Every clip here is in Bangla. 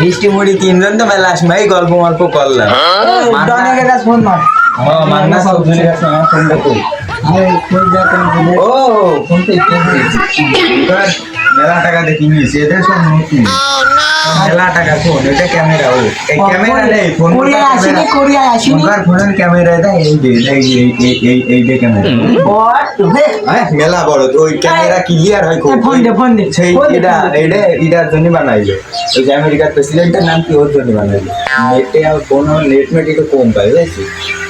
মিষ্টি মুড়ি তিনজন তো মেলা এই গল্প গল্প করলাম। কাছে ফোন মার। ও মান্না সব জনের কাছে আমার ফোনটা আরে ফোন ফোন মেলা টাকা দেখি নিয়েছি এদের সব নতুন। মেলা টাকা ফোন এটা ক্যামেরা ও। এই ক্যামেরা নেই ফোন কোরিয়া আসিনি কোরিয়া আসিনি। ফোনকার ফোনের ক্যামেরা দেয় এই যে এই যে এই এই এই যে ক্যামেরা হ্যাঁ মেলা বড় তো ওই ক্যামেরা ক্লিয়ার হয় খুব ফোন দে, ফোন দে। সেই এটা ফোন। এটা এটার জন্য বানাইলো। ওই যে আমেরিকার প্রেসিডেন্টের নাম কি? ওর জন্য বানাইলো। নেটে আর কোনো নেট মেট একটু কম পাই বুঝেছি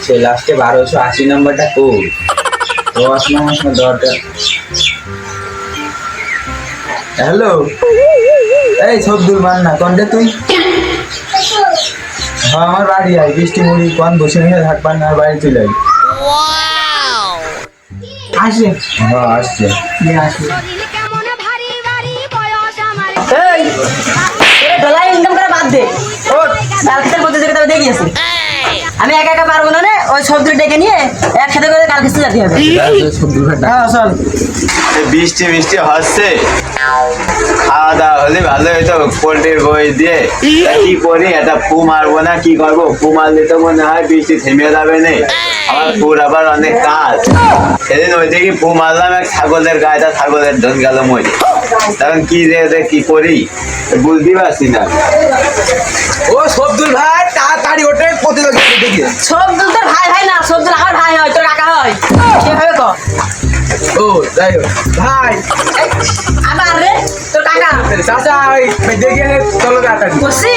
সেই লাস্টে বারোশো আশি নাম্বারটা কম। দশ নম্বর দরটা হ্যালো এই সবদুল মান্না কন্টে তুই? হ্যাঁ আমার বাড়ি আয় বৃষ্টি মুড়ি কোন বসে নিয়ে থাকবার না বাড়ি চলে আয়। আসে? হ্যাঁ আসছে। নিয়ে আসে। কেমন ভারী ভারী বয়স আমার এই এ ইনকাম করা বাদ দে ও কালকের প্রতিযোগিতা দেখিয়েছে আমি একা একা পারব না রে? ওই সব দুটো ডেকে নিয়ে একসাথে করে কালকে যেতে হবে। হ্যাঁ চল। বৃষ্টি বৃষ্টি হচ্ছে। খাওয়া দাওয়া হলে ভালো হইতো পোল্ট্রির বই দিয়ে। কি করি? একটা ফু মারবো না কি করব? ফু মারলে তো মনে হয় বৃষ্টি থেমে যাবে না। আমার ফুর আবার অনেক কাজ। সেদিন ওই থেকে ফু মারলাম এক ছাগলের গায়েটা ছাগলের ধন গেল মরে। তখন কি যে কি করি বুঝতে পারছি না। ও সবদুল ভাই তাড়াতাড়ি ওঠে প্রতিযোগিতা দেখে। সব দুল তোর ভাই ভাই না সব দুল আমার ভাই হয় তোর কাকা হয়। কো ও যাই হোক। ভাই। আমার রে তোর কাকা। চাচা ওই দেখে চলো তাড়াতাড়ি। বসি।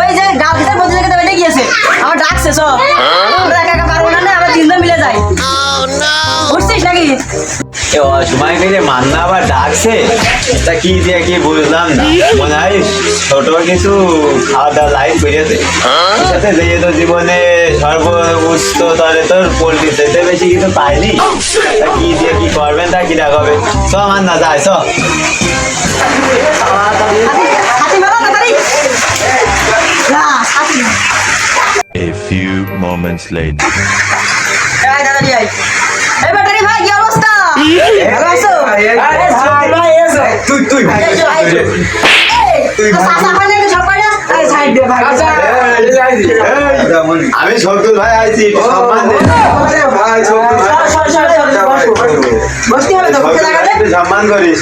ওই যে ভিতরে প্রতিযোগিতা বেঁধে গিয়েছে। আমার ডাকছে সব আমরা একা একা পারব না না? আমরা তিনজন মিলে যাই। বুঝছিস নাকি? এ অসময় গেলে মান্না আবার ডাকছে। তা কি দিয়ে কি বুঝলাম না। মনে হয় ছোট কিছু খাওয়া দাওয়া লাইট বেরিয়েছে। সাথে যে তো জীবনে সর্বোচ্চ তলে তোর পোল্ট্রি যেতে বেশি কিছু পাইনি? তা কি দিয়ে কি করবেন তা কি দেখাবে চ মান্না যায় চ। হাতি মারো তাড়াতাড়ি। না হাতি A few moments later. এই দাদাজি আই এই ব্যাটারি ভাই কি অবস্থা ভালো আছো এসো তুই তুই ভাই তুই ভাই। মানে দে ভাই আমি সবদুল ভাই আইছি সম্মান ভাই সবদুল ভাই সম্মান করিস।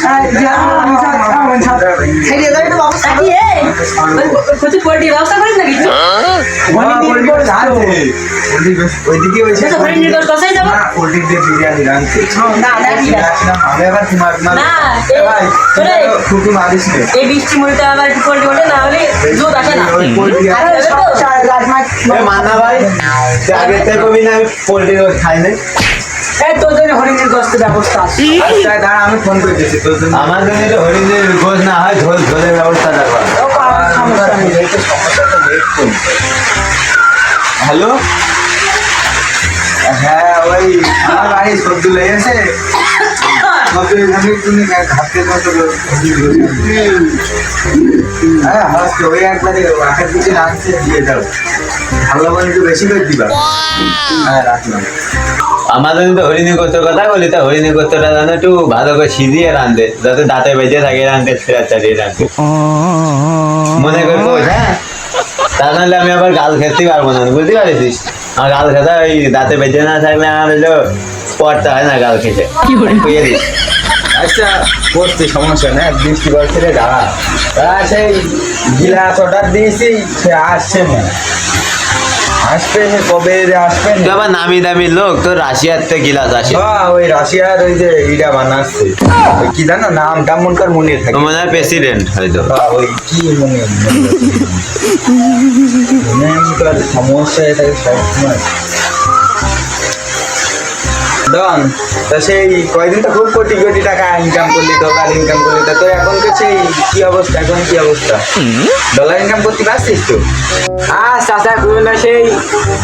ফুটু মারিস এই বৃষ্টি মুড়িতে আবার পোল্ট্রি না হলে জোর আসে মান্না ভাই আগে থেকে কবি না আমি পোল্ট্রি খাই না ব্যবস্থা আমার জন্য হরিণের গোজ না হয় ঝোল ঝোলের সমস্যা নেই। হ্যালো? হ্যাঁ ওই আমার বাড়ি সবজি লেগেছে। আমাদের তো হরিণী করতে কথা বলি, তা হরিণী করতেটা জানো একটু ভালো করে সিজিয়ে রাঁধে, যাতে দাঁতে বেঁচে থাকে, রাঁধতে ফেরা চালিয়ে রাঁধতে মনে করে কোচ হ্যাঁ? তা নাহলে আমি আবার গাল খেতে পারব না, বুঝতে পারিস আমার গাল খেতে ওই দাঁতে বেঁচে না থাকলে আমার পড়তে হয় না গাল খেতে আচ্ছা করছি সমস্যা নেই বৃষ্টি পড়ছে রে দাঁড়া দাঁড়া সেই গিলাস অর্ডার দিয়েছি সে আসছে না। আসবে সে কবে যে আসবে তুই আবার নামি দামি লোক তো রাশিয়ার থেকে গিলাস আসে। হ্যাঁ ওই রাশিয়ার ওই যে ইটা বানাচ্ছে। ওই কি জানো নাম? তেমন কার মনে থাকে। মনে হয় প্রেসিডেন্ট হয়তো হ্যাঁ, ওই কি মনে মনে কার সমস্যা এটা সবসময়। দন তা সেই কয়দিন তো খুব কোটি কোটি টাকা ইনকাম করলি ডলার ইনকাম করলি, তা তো এখন তো সেই কি অবস্থা, এখন কি অবস্থা? ডলার ইনকাম করতে পারছিস তো? সেই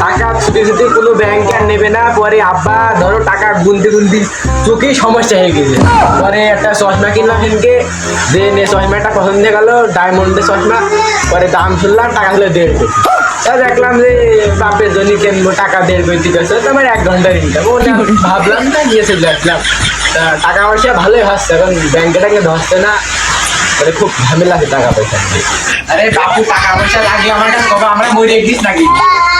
টাকা ছুটি ছুটি কোনো আর নেবে না, পরে আব্বা, ধরো টাকা গুনতে গুনতে চোখেই সমস্যা হয়ে গেছে। পরে একটা চশমা কিনলাম সেদিনকে যে নে, চশমাটা পছন্দ গেল ডায়মন্ডের চশমা, পরে দাম শুনলাম টাকা হলো দেড় কোটি তা দেখলাম যে বাপের জন্য কিনবো টাকা দেড় কোটি গেছে তো আমার এক ঘণ্টার ইনকাম ওটা ভাবলাম না নিয়ে চলে টাকা পয়সা ভালোই হচ্ছে এখন ব্যাংকে টাকে ধরছে না। তাহলে খুব ঝামেলা আছে টাকা পয়সা আরে বাপু টাকা পয়সা লাগলে আমার কাছে কবে আমরা মরে দিস নাকি?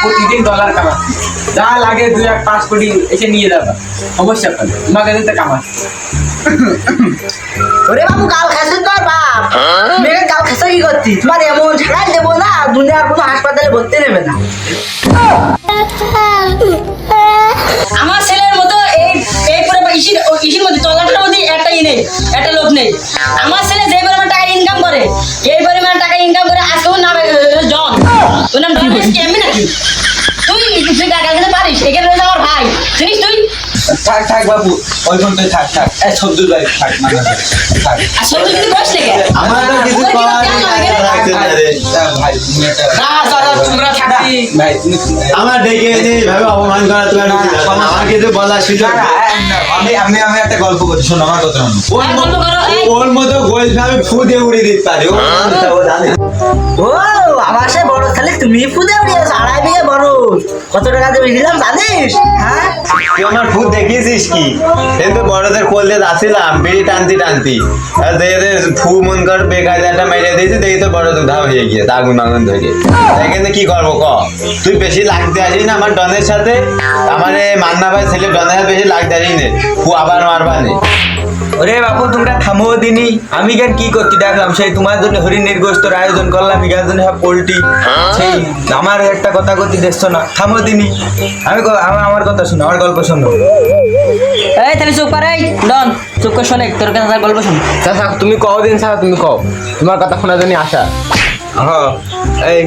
প্রতিদিন ডলার কামাচ্ছি যা লাগে দুই এক পাঁচ কোটি এসে নিয়ে যাবা। সমস্যা করে তোমাকে দিতে কামাচ্ছি ওরে বাবু গাল খাইছে তো আর বাপ। মেয়ের গাল খাইছে কি করতি? তোমার এমন ঝাড়াই দেবো না দুনিয়ার কোনো হাসপাতালে ভর্তি নেবে না। থাক বাবু ওই পর্যন্ত থাক থাক। ভাই থাক না না, থাক। আমার তো কিছু আমার ডেকে এইভাবে অপমান করা তোমার। আমার কিছু বলার সুযোগ আমি আমি আমি একটা গল্প করছি শোনো আমার কথা ওর মতো গোলটা আমি ফু দিয়ে উড়িয়ে দিতে পারি। ও ও জানে। ও তুমি হ্যাঁ? কি? বিড়ি হয়ে গিয়ে আগুন কি করব ক? তুই বেশি লাগতে আসিস না আমার ডনের সাথে? আমার মান্না ভাই ছেলে ডনের সাথে বেশি লাগতে আসিস নে। ফু আবার মারবা নে। ওরে বাপু তোমরা থামো দিনি। আমি কেন কি করতে দেখলাম? সেই তোমার জন্য হরিণের গোস্তর আয়োজন করলাম ইগার জন্য সব পোল্ট্রি। সেই আমার একটা কথা করতে দেখছ না? থামো দিনি। আমি আমার আমার কথা শোনো আমার গল্প শোনো। এই তাহলে চুপ করে ডন চুপ করে শোনে তোর কাছে গল্প শুন। চাচা তুমি কও দিন চাচা তুমি কও। তোমার কথা শোনার জন্য আশা। হ এই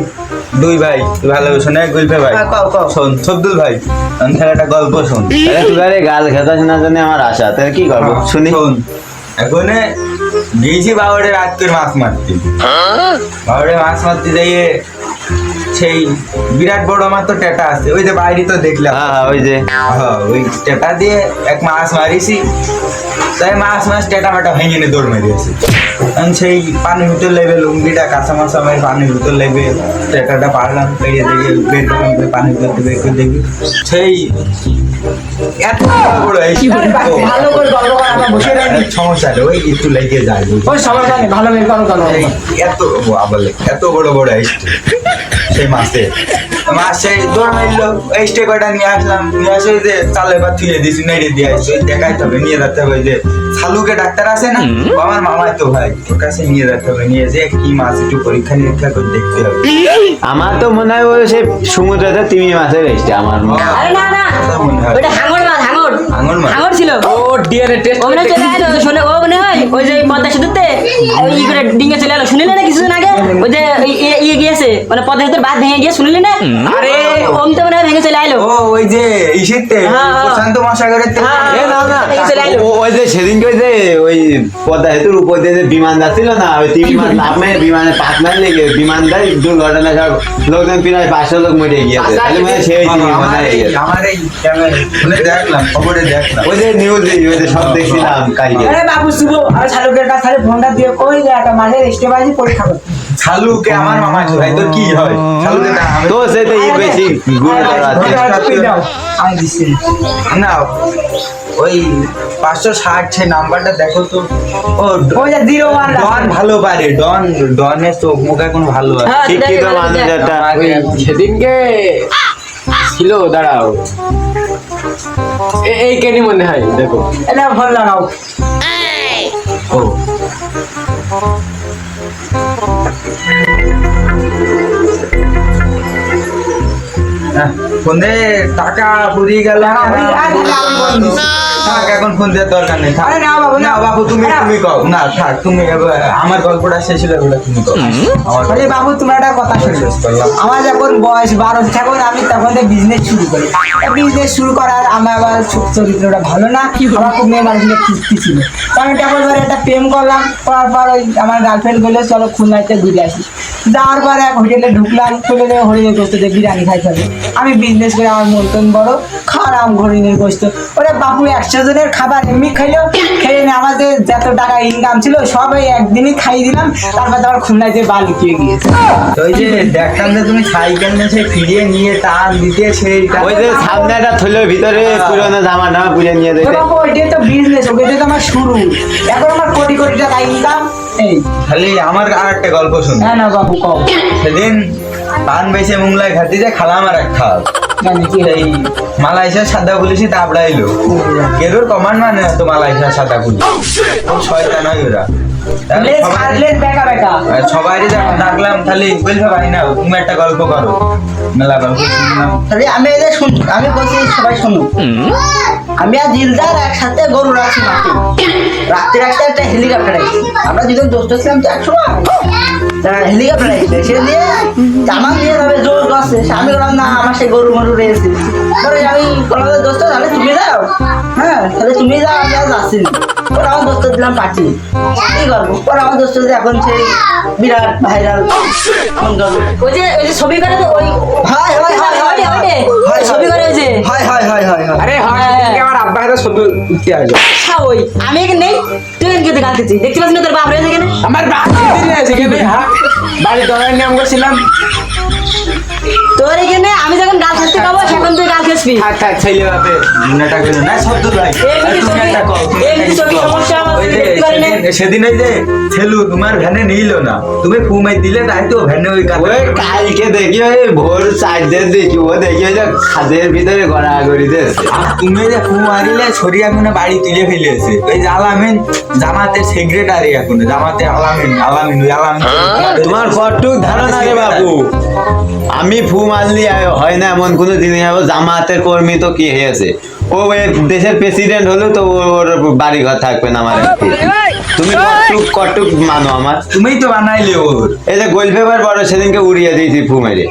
দুই ভাই তুই ভালো শোনে গুলফে ভাই? হ্যাঁ। শোন সবদুল ভাই তাহলে একটা গল্প শোন। তুই আরে গাল খেতা শোনার জন্য আমার আশা তাহলে কি করব? শুনি। শোন এখন গিয়েছি বাবারে রাত্রের মাছ মারতে। বাবারে মাছ মারতে যাইয়ে সেই বিরাট বড় আমার তো টেটা আছে ওই যে বাইরে তো দেখলাম। হ্যাঁ হ্যাঁ ওই যে। হ্যাঁ, ওই টেটা দিয়ে এক মাছ মারিছি তাই মাছ মাছ টেটা ফাটা ভেঙে নিয়ে দৌড় মেরেছি আমি সেই পানির ভিতর লেবে লুঙ্গিটা কাঁচা মাছ আমার পানির ভিতর লেবে টেটাটা পারলাম পেরিয়ে দেখে বের করলাম পানির ভিতর বের করে দেখি। সেই এত বড় এই ভালো করে গল্প করা আমরা বসে রইনি। সমস্যা নেই ওই একটু লেগে যায় ওই সবার জানে ভালো করো এত আবার এত বড় সেই মাসে মাছ সেই দৌড় মারলো এই কয়টা নিয়ে আসলাম নিয়ে আসে যে চালে এবার তুলে দিয়েছি নেড়ে দিয়ে আসছি দেখাইতে হবে নিয়ে যেতে হবে। যে সালুকে ডাক্তার আছে না আমার মামাই তো ভাই ওর কাছে নিয়ে যেতে হবে নিয়ে যে কি মাছ একটু পরীক্ষা নিরীক্ষা করে দেখতে হবে আমার তো মনে হয় ওই সে সমুদ্রতে তিমি মাছের এসছে আমার মনে হয়। আরে না না মনে হয়। ওটা হাঙর মাছ হাঙর হাঙর মাছ? হাঙর ছিল। ও ডিএনএ টেস্ট ও মনে চলে আলো শোনে ও মনে হয় ওই যে পদ্মা সেতুতে ওই করে ডিঙে চলে এলো। শুনিলে না কিছুদিন আগে? ওই যে ই- ই- ইয়ে গিয়েছে মানে পদ্মা সেতুর বাদ ভেঙে গিয়ে শুনিলি না? আরে ওম তো মনে হয় ভেঙে চলে আইলো ও ওই যে ইসিতে হ্যাঁ, হ্যাঁ। প্রশান্ত মহাসাগরের থেকে হ্যাঁ, না না। ভেঙে চলে আইলো ও- ওই যে সেদিনকে ওই যে ওই পদ্মা সেতুর উপর দিয়ে যে বিমান যাচ্ছিল না ওই তিন বিমান লাভ মেরে বিমানে পাত মার লেগে বিমানটাই দুর্ঘটনা সব লোকজন প্রায় পাঁচশো লোক মরে গিয়েছে। তাহলে মানে সেই আমার এই। আমার এই ক্যামেরা দেখলাম খবরে দেখলাম ওই যে নিউজ ওই যে সব দেখছিলাম কালকে। আরে বাবু শুভ আর শালুকের কাছে ফোনটা দিয়ে কই যে একটা মাঝে স্টেবাজি পরীক্ষা করতে। শালুকে আমার মামা ভাই তোর কি হয়? শালুকে না আমি তো সে তো বেশি গুরুতর আছে। আমি দিচ্ছি। না ওই পাঁচশো ষাট সে নাম্বারটা দেখো তো। ও জিরো ওয়ান ডন ভালো পারে ডন ডনের চোখ মুখ এখন ভালো আছে। হ্যাঁ শিক্ষিত মানুষ একটা সেদিনকে ছিল দাঁড়াও। এই কেনি মনে হয়? দেখো। এটা ভালো লাগাও ও। হ্যাঁ, ফোনে টাকা পুরিয়ে গেল। থাক এখন ফোন দেওয়ার দরকার নেই। থাক। না বাবু, না। না বাবু তুমি তুমি কও। না থাক তুমি আমার গল্পটা শেষ হলে ওটা তুমি কও। বলি বাবু তোমার একটা কথা শুনো। শেষ করলাম। আমার যখন বয়স বারো তখন আমি তখন বিজনেস শুরু করি। বিজনেস শুরু করার আমার আবার চরিত্রটা ভালো না। আমার খুব মেয়ে মানুষের কিস্তি ছিল। তো আমি তখন পরে একটা প্রেম করলাম। করার পর ওই আমার গার্লফ্রেন্ড বলল চলো খুলনাতে ঘুরে আসি। যাওয়ার পরে এক হোটেলে ঢুকলাম। খুলে হরিণের গোস্ত দিয়ে বিরিয়ানি খাইতে হবে। আমি বিজনেস করে আমার মতন বড় খারাম ঘড়ি নিয়ে বসতো। ওরা বাপু একশো জনের খাবার এমনি খাইলো খেয়ে নিয়ে আমাদের যত টাকা ইনকাম ছিল সব ওই একদিনই খাইয়ে দিলাম তারপর তোমার খুলনায় যে বালি দিয়ে গিয়েছে ওই যে দেখতাম যে তুমি সাইকেল নিয়ে সেই ফিরিয়ে নিয়ে টান দিতে সেই ওই যে সামনে একটা থলের ভিতরে পুরোনো জামা টামা পুড়ে নিয়ে যেতে বাপু ওইটাই তো বিজনেস ওইটাই তো আমার শুরু। এখন আমার কোটি কোটি টাকা ইনকাম খালি আমার আর একটা গল্প শুন। হ্যাঁ না বাবু কও। সেদিন পান বেছে মুংলায় ঘাটি যে খালাম আর এক খাল সেই মালয়েশিয়ার সাদা পুলিশই তাবড়াইলো কেরোর কমান্ড মানে তো মালয়েশিয়ার সাদা পুলিশ। খুব শয়তান হয় ওরা। তাহলে লেজ সবাই- খাট লেজ বেকা বেকা আর সবাই যখন ডাকলাম খালি বলবে ভাই না তুমি একটা গল্প করো। মেলা গল্প তাহলে আমি এদের শুন আমি বলছি সবাই শুনুন। আমি আর দিলদার একসাথে গরু রাখছি মাঠে। রাখতে রাখতে একটা হেলিকপ্টার আসছে আমরা দুজন দোস্ত ছিলাম তো তা হেলিকপ্টার আসছে সে দিয়ে জামা দিয়ে যাবে জোর গছে আমি বললাম না আমার সেই গরু মরু রয়েছে আমি বললাম দোস্ত তাহলে তুমি যাও। হ্যাঁ তাহলে তুমি যাও আমি আর যাচ্ছি না। পরে আমার দোস্ত দিলাম পাঠিয়ে কি করব পরে আমার দোস্ত এখন সেই বিরাট ভাইরাল ওই যে ওই যে ছবি করে তো ওই হয় হয় হয় হয়। হয়, ছবি করে ওই যে হয় হয় হয় হয় হয় আরে হয় আমার আব্বা হাতে ছবি উঠতে আসবে হ্যাঁ, ওই আমি এখানে নেই তুই এখানে গাল খেয়েছিস দেখতে পাচ্ছিস না তোর বাপ রয়েছে এখানে আমার হ্যাঁ বাড়ি দলের নাম করছিলাম তোর এখানে আমি যখন গাল খেতে সেখন তুই গাল খেসবি থাক থাক ছেলে বাপে দুনাটা গেল না সব দূর ভাই তুমি একটা ছবি সমস্যা যে। সেদিন- ওই ছেলু তোমার ভ্যানে নিল না তুমি ফুমাই দিলে তাই তো ভ্যানে ওই ওই কালকে দেখি ওই ভোর দেখি ও দেখি ওই যে খাদের ভিতরে গড়াগড়ি দিয়েছে। আর তুমি যে ফু মারিলে ছড়ি এখন বাড়ি তুলে ফেলেছে। ওই যে আলামিন জামাতের সেক্রেটারি এখন জামাতে আলামিন আলামিন ওই আলামিন। তোমার কটুক ধারণা রে বাবু আমি ফু মারলি হয় না এমন কোনো জিনিস জামাতের কর্মী তো কি হয়েছে ও দেশের প্রেসিডেন্ট হলো তো ওর বাড়ি ঘর থাকবে না আমার। তুমি কটুক কটুক মানো আমার। তুমিই তো বানাইলে ওর। এই যে গোল পেপার বড় সেদিনকে উড়িয়ে দিয়েছি ফু মেরে।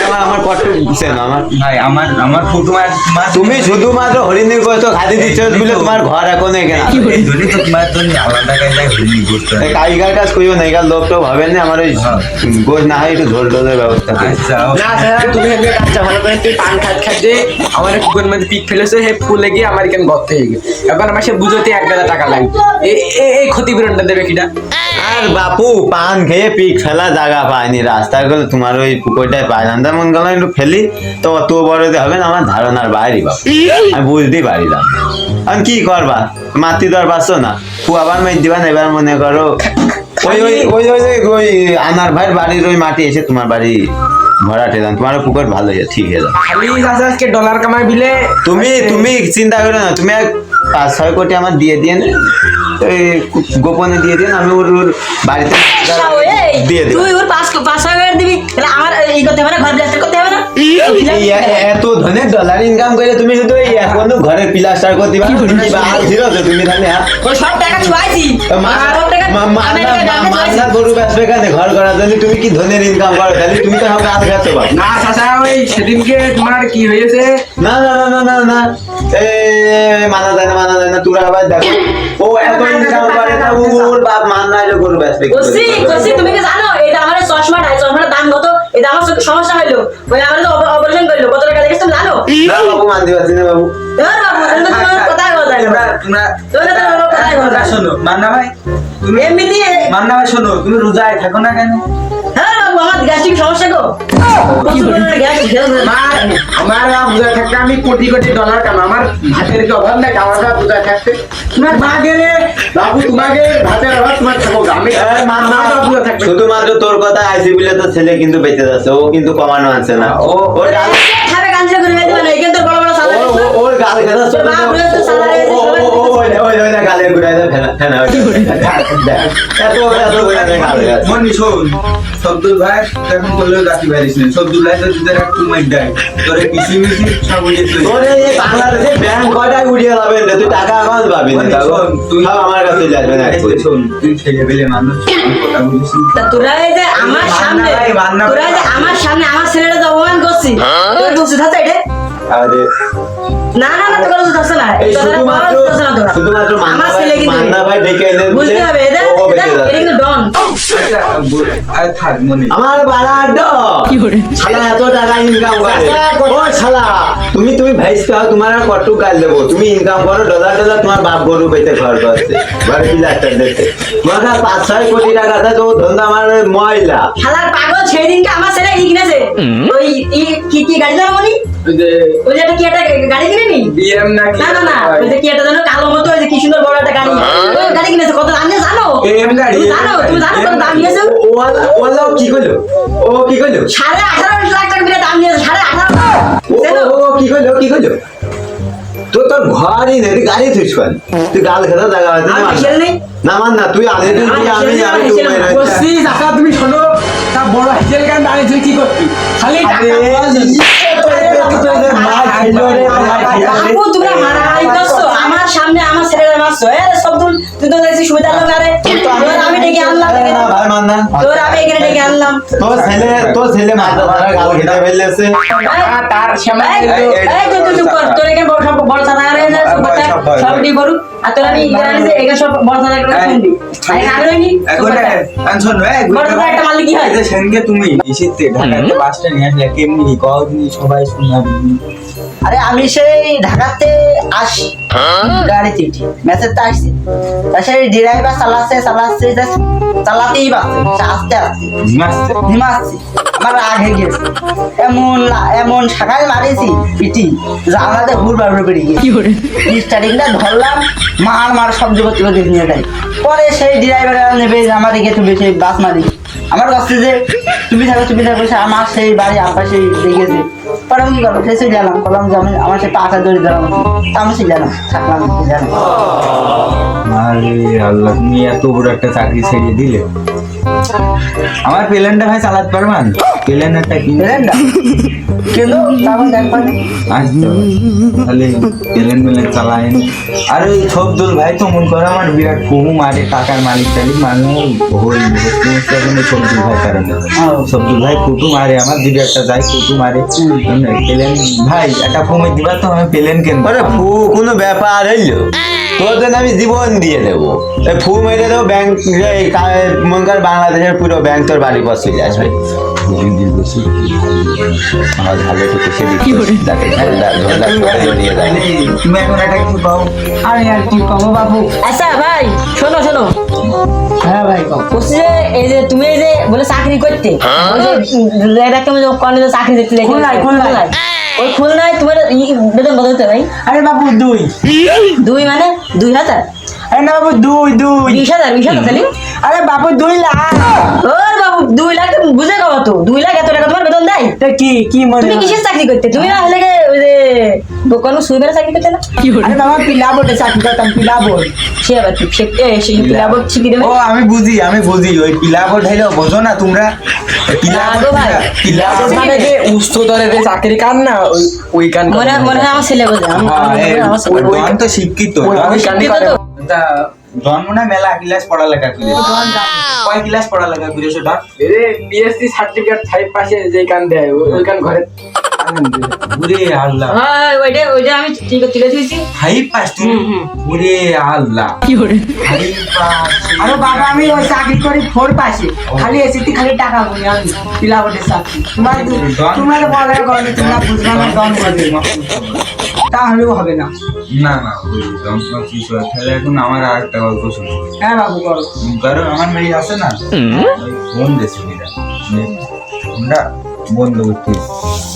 আমার আমার কটুক চেন আমার। ভাই আমার আমার ফু তোমার তোমার তুমি শুধুমাত্র হরিণী গোস্ত খাদি দিচ্ছ বলে তোমার ঘর এখন এখানে। এই তো তোমার জন্য আলাদা কায়দায় হরিণী করতে হয়। কাজ করিও না লোক তো ভাবেন না আমার ওই গোস না হয় একটু ঝোল টোলের ব্যবস্থা আচ্ছা না স্যার তুমি এখানে কাজটা ভালো করে তুই পান খাত খাতে আমার কুকুরের মধ্যে পিক ফেলেছে হে ফুলে গিয়ে আমার এখানে গর্ত হয়ে গেছে এখন আমার সে বুঝতে এক গাদা টাকা লাগবে। এ- এ- এই ক্ষতিপূরণটা দেবে আর বাপু পান খেয়ে পিক ফেলা জায়গা পায়নি রাস্তায় গেলে তোমার ওই পুকুরটায় পায় না তেমন গেলাম একটু ফেলি। তো অত বড় যে হবে না আমার ধারণার বাইরে বাপু। আমি বুঝতেই পারি না এখন কি করবা? মাতৃ তো আর পারছ না? ফু মেয়ে দিবা না এবার মনে করো ওই ওই ওই ওই ওই আনার ভাইয়ের বাড়ির ওই মাটি এসে তোমার বাড়ি ভরা ঠেলাম। তোমার পুকুর ভালো হয়ে ঠিক হয়ে যাবে। খালি আজকে ডলার কামাই বিলে তুমি তুমি চিন্তা করো না তুমি এক পাঁচ ছয় কোটি আমার দিয়ে দিয়ে না। গোপনে দিয়ে দিন আমি ওর ওর বাড়িতে দিয়ে দেবো তুই ওর পাঁচ পাঁচ হাজার করে দিবি তাহলে আমার এই করতে হবে না ঘর প্লাস্টার করতে হবে না। এত ধনের ডলার ইনকাম করে তুমি শুধু এখনও ঘরের প্লাস্টার করতে পারো কি বাল ছিল তো তুমি তাহলে? ওই সব টাকা ছুয়াইছি। মা- সব টাকা মা- মা- আমি না- টাকা মা- ব্যাংকে ছুয়াইছি। মাথা গরু বেচবে কেন? ঘর করার জন্য তুমি কি ধনের ইনকাম করো? তাহলে তুমি তো না চাষা ওই সেদিনকে তোমার কি হয়েছে? না না না না না না। এ মানা যায় না মানা যায় না তোরা আবার দেখো। ও এত ইনকাম করে না ওর বাপ মান না এলো? কসি কসি তুমি কি জানো? এটা আমার এই চশমাটার দাম কত? এটা আমার চোখে সমস্যা আমার তো অপারেশন করল কত টাকা দেখেছ তুমি জানো? না বাবু মানতে পারছি না বাবু বাবু তুমি তোমার কথা তোমরা তোমরা তো কথা শোনো মান্না ভাই তুমি এমনিতে মান্না ভাই শোনো তুমি রোজায় থাকো না কেন? বাবু আমার গ্যাস্ট্রিক সমস্যা গো। প্রচুর পরিমাণে গ্যাস গ্যাস আমার আমার বুঝা থাকতে আমি কোটি কোটি ডলার কাম আমার ভাতের কি অভাব নাই? আমার বুঝা থাকতে। তোমার মা গেলে বাবু তোমাকে ভাতের অভাব তোমার থাকো আমি আমার বাপ বুঝা থাকবে। শুধুমাত্র তোর কথা আইসি বলে তো ছেলে কিন্তু বেঁচে যাচ্ছে ও কিন্তু কমানো আছে না। ও ওর গাল খাবে কাঞ্চা করে দিবে না এখানে বড় বড় সালা ও- ও- ওর গাল খেলা না গালের গুড়ায় দাও ফেনা ফেনা এত এত গুড়ায় গাল গেছে। মনি শোন সবদুল ভাই এখন করলেও গাছি পারিস না। সবদুল ভাই তো তোদের দেয়। তোরে পিসি মিসি সব উঠে তুই তোর এই বাংলাদেশে ব্যাংক কয়টায় উড়িয়ে যাবে রে? তুই টাকা পাবি না তুই- সব আমার কাছে চলে না শোন তুই ছেলে পেলে মানুষ কথা বলিস তা তোরা এই যে আমার সামনে তোরা এই যে আমার সামনে আমার ছেলেটা অপমান করছি তোর বলছিস এটা? আরে না না তোর কথা শুধুমাত্র। শুধুমাত্র আমার ভাই ছেলে কিন্তু মান্না ভাই ডেকে এনে বুঝতে হবে এদের ও বেঁচে এটা এটা কিন্তু ডন। আচ্ছা বল- আর থাক শালা এত টাকা ইনকাম করে। ও শালা তুমি তুমি ভাইস খাও তোমার আর কত কাজ দেবো? তুমি ইনকাম করো ডলার ডলার তোমার বাপ গরু পেতে করছে। ঘরে কি দেখতে? তোমার পাঁচ ছয় কোটি টাকা আছে তো ধন্দা আমার ময়লা। শালার পাগল সেই দিনকে আমার ছেলে ই কিনেছে? ওই কি কি গাড়ি বলি ওই যে ওই যে একটা কি একটা গাড়ি কিনে বিএম নাকি না না না ওই যে কি একটা জানো কালো মতো ওই যে কি সুন্দর বড় একটা গাড়ি। ওই গাড়ি কিনেছে কত দাম জানো? এম গাড়ি, জানো তুমি জানো কত দাম নিয়েছে? ওয়ালা ওয়ালা কি করল? ও কি করল? সাড়ে আঠারো লাখ টাকা করে দাম নিয়েছে সাড়ে আঠারো ও জানো? ও, ও কি করল কি করল? তো তোর ঘরই নেই তুই গাড়ি থুইস কেন? তুই গাল খেতে জায়গা আছে। না। মান না তুই আনে তুই আমি আমি তুমি শোনো তা বড় হিজেল গান দাঁড়িয়ে তুই কি করবি খালি টাকা করছ আমার সামনে আমার ছেলেরা মারছো এ সব তুই তো দেখছিস সুবিধা আরে তোর আমি ডেকে আনলাম না, ভাই মান না। তোর আমি এখানে ডেকে আনলাম। তোর ছেলে তোর ছেলে মাথা ধরা গাল খেতে ফেলেছে তার সামনে এই, তুই চুপ কর। তোর এখানে বড় সব বড় আরে সব ডি আর তোর আমি এখানে যে এখানে সব বড় করে শুনবি। আরে এখন ভাই বড় একটা মারলে কি হয়? এই যে সেনকে তুমি ইসিতে ঢাকাতে বাসটা নিয়ে আসলে কেমনি সবাই শুনলাম। আরে আমি সেই ঢাকাতে আসি গাড়িতে উঠি। আসছি। ড্রাইভার চালাচ্ছে চালাচ্ছে চালাতেই পারছে আস্তে আমার রাগ হয়ে গেছে এমন এমন মারিছি পিটি জানলাতে ঘুর বার বেরিয়ে গিয়েছি। স্টার্টিংটা ধরলাম মার মার শব্দ করতে করতে নিয়ে যাই পরে সেই ড্রাইভার নেবে আমার দিকে তুমি সেই বাস মারি আমার কাছে যে তুমি থাকো তুমি থাকো সে আমার সেই বাড়ি আপাশে দেখেছে পরে আমি কি করব সে সেই গেলাম বললাম যে আমি আমার সে পাটা ধরে দিলাম আমি সেই গেলাম থাকলাম সেই গেলাম আরে আল্লাহ তুমি এত বড় একটা চাকরি ছেড়ে দিলে। আমার প্লেনটা ভাই চালাতে পারবেন প্লেনটা? কি বুঝলেন কেন দেখবেন আসতে তাহলে প্লেন মেলেন চালায় আর ওই ছবদুল ভাই তো মন করে আমার বিরাট কমু মারে টাকার মালিক টালিক মানুষ হই এখন ছবদুল ভাই কারণে ছবদুল ভাই কুটু মারে আমার দিদি একটা যায় কুটু মারে। প্লেন ভাই একটা ফোমে দিবা তো আমি প্লেন কিনবো আরে ফু কোনো ব্যাপার হইল? তোর জন্য আমি জীবন দিয়ে দেবো। এই ফু মেরে দেবো ব্যাংক মন কর বাংলাদেশের পুরো ব্যাংক তোর বাড়ি পর চলে আসবে। আমার তো আরে আর কি বাবু? আচ্ছা ভাই শোনো শোনো। হ্যাঁ ভাই বলছি যে এই যে তুমি এই যে বলে চাকরি করতে ওই যে উম, একটা মেয়ে যখন কলেজে চাকরি দেখতে খুলনায়, খুলনায়। ওই খুলনায় তোমার বেতন কত হতে ভাই? আরে বাবু দুই। দুই মানে দুই হাজার? আরে না বাবু দুই দুই। বিশ হাজার বিশ হাজার তাহলে? আরে বাবু দুই লাখ। ওর বাবু দুই লাখ বুঝে খাওয়া তো। দুই লাখ এত টাকা তোমার বেতন দেয়? তা কি কি মনে তুমি কিসের চাকরি করতে? তুমি না হলে ওই যে দোকানে সুই বেড়ে চাকরি করতে না আরে বাবা চাকরি করতাম সে আবার কি সে এ, সে লাভ শিখি দেবে ও আমি বুঝি আমি বুঝি ওই পিলাবো ঢাইলো বোঝো না তোমরা পিলাবো না গো ভাই। পিলাবো মানে যে উচ্চতরে যে চাকরি কান না ওই ওই কান মনে মনে হয় আমার ছেলে বোঝে আমি- হ্যাঁ, তো শিক্ষিত ওই- শিক্ষিত তো। জন্ম না মেলা ক্লাস পড়ালেখা করে কয় ক্লাস পড়ালেখা করে সেটা? এরে বিএসসি সার্টিফিকেট ফাইভ পাশে যে কান দেয় ওই- ওই ঘরে। ওরে আল্লাহ। হ্যাঁ ওইটা ওইটা আমি ঠিক তুলে দিয়েছি হাই পাস তুমি ওরে আল্লাহ। হাই পাস আরে বাবা আমি ওই চাকরি করি ফোর পাশে খালি এসিতে খালি টাকা গুনি আমি পিলা চাকরি। তোমার তোমার বলার কারণে তোমরা বুঝবে না দম করবে তাহলেও হবে না। না না ওই যন্ত্রণা কিছু তাহলে এখন আমার আর একটা গল্প শুনো হ্যাঁ বাবু বলো কারণ আমার মেয়ে আছে না ফোন দিয়েছে মেয়েরা ফোনটা বন্ধ করতে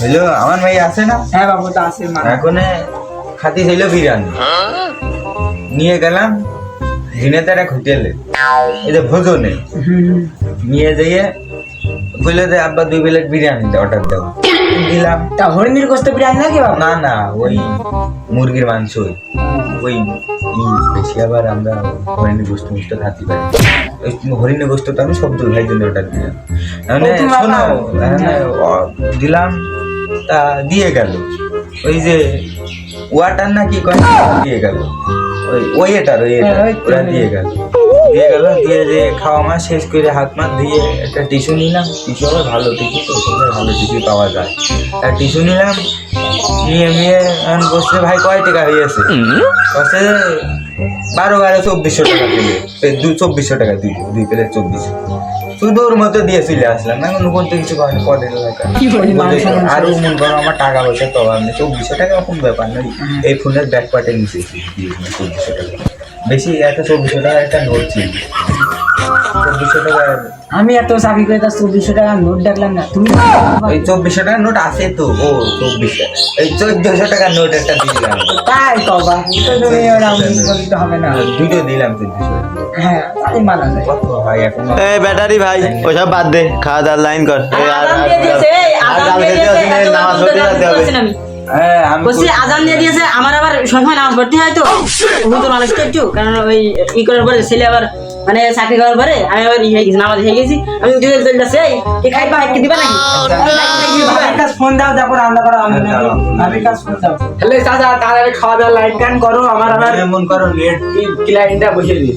হ্যালো আমার মেয়ে আছে না? হ্যাঁ বাবু তা আছে এখন খাতি ছিল বিরিয়ানি। নিয়ে গেলাম ঝিনেতার এক হোটেলে। এই যে ভোজনে। নিয়ে যেয়ে বলে যে আব্বা দুই প্লেট বিরিয়ানি অর্ডার দাও। দিলাম। তা হরিণীর কষ্ট বিরিয়ানি নাকি না না ওই মুরগির মাংস ওই বেশি আবার আমরা হরিণের গোস্ত মিষ্ট খাতে পারি। ওই হরিণের গোস্ত তো আমি সব দুই ভাইয়ের জন্য অর্ডার দিলাম। মানে শোনো মানে অ- দিলাম তা দিয়ে গেল। ওই যে ওয়াটার না কি দিয়ে গেল। ওই ওয়েটার এটার ওই এটা ওরা দিয়ে গেল। দিয়ে গেল দিয়ে দিয়ে খাওয়া মা শেষ করে হাত মা দিয়ে একটা টিস্যু নিলাম। টিস্যু আবার ভালো টিস্যু তো ভালো টিস্যু পাওয়া যায়। একটা টিস্যু নিলাম নিয়ে নিয়ে এখন বসছে ভাই কয় টাকা হয়েছে বসে বারো বারো চব্বিশশো টাকা দিলে। দু চব্বিশশো টাকা দিল দুই প্লেট চব্বিশশো শুধু ওর মতো দিয়ে চলে আসলাম। এখন বলতে কিছু করেনি পরের এলাকা আরও মন করো আমার টাকা পয়সা তো নেই। চব্বিশশো টাকা কোন ব্যাপার না এই ফোনের ব্যাক পার্টে নিচে চব্বিশশো টাকা। বেশি একটা চব্বিশশো টাকা একটা নোট ছিল। চব্বিশশো টাকা আমি এত চাকরি করে তার চব্বিশশো টাকা নোট দেখলাম না। তুমি ওই চব্বিশশো টাকার নোট আছে তো। ও চব্বিশ এই চোদ্দশো টাকার নোট একটা দিয়ে দিলাম। তাই কবা। হবে না। দুটো দিলাম চোদ্দশো হ্যাঁ মানা যায়। কত এ ব্যাটারি ভাই ওসব বাদ দে। খাওয়া দাওয়ার লাইন কর আর- আর- এই, কালকে এত নামাজ বলতে হবে। আমি। হ্যাঁ বলছি আজান দিয়ে দিয়েছে আমার আবার সবসময় নামাজ পড়তে হয় তো। হুজুর মানুষ তো একটু কারণ ওই ই করার পরে ছেলে আবার মানে চাকরি করার পরে আমি আবার ই হয়ে গেছি নামাজ হয়ে গেছি। আমি উঠে চলে যাচ্ছে এই কি খাইবা? কি দিবা নাকি? ফোন দাও তারপর রান্না করো আমি ভাবির কাছে ফোন দাও। তাহলে চাচা তাড়াতাড়ি খাওয়া দাওয়া লাইট গান করো আমার আবার এমন করো নেট ক্লায়েন্টটা বসিয়ে দিই।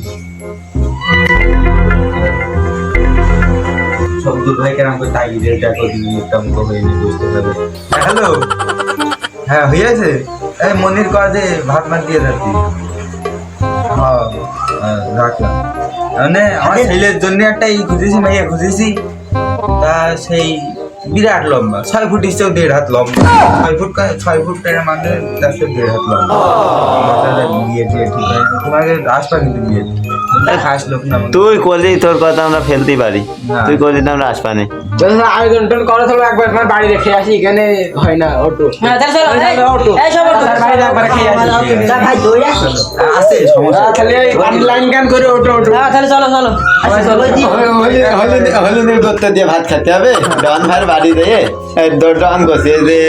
শব্দ ভাই কেরাম করে তাই দিয়ে দেখো দিদি একটা মুখ হয়ে বুঝতে পারবে হ্যালো? হ্যাঁ হয়েছে এই মনির কাজে ভাত মাত দিয়ে রাখছি হ্যাঁ হ্যাঁ, রাখলাম। মানে আমার ছেলের জন্য একটা ই খুঁজেছি মাইয়া খুঁজেছি। তা সেই বিরাট লম্বা ছয় ফুট ইসেও দেড় হাত লম্বা। ছয় ফুট ছয় ফুট টাকা মানে তার দেড় হাত লম্বা। তোমাকে আসবা কিন্তু বিয়ে খাস লোক না তুই করলি তোর কথা আমরা ফেলতেই পারি। তুই করলি তো আমরা আসবানি? চাচা আয়োজন টোন করো তাহলে একবার তোমার বাড়ি রেখে আসি এখানে হয় না অটো হ্যাঁ তাহলে চলো অটো এই সব অটো। বাড়িতে একবার খেয়ে আসি। তা ভাই দই আছে আছে সমস্যা তাহলে লাইন গান করে অটো অটো হ্যাঁ তাহলে চলো চলো। হলুদের করতে দিয়ে ভাত খেতে হবে। ডন ভাইয়ের বাড়ি দিয়ে ডন বসে যে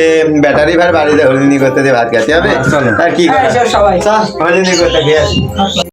ব্যাটারি ভাইয়ের বাড়িতে হলুদি করতে দিয়ে ভাত খেতে হবে। চলো। আর কি হ্যাঁ, সবাই। হলুদি করতে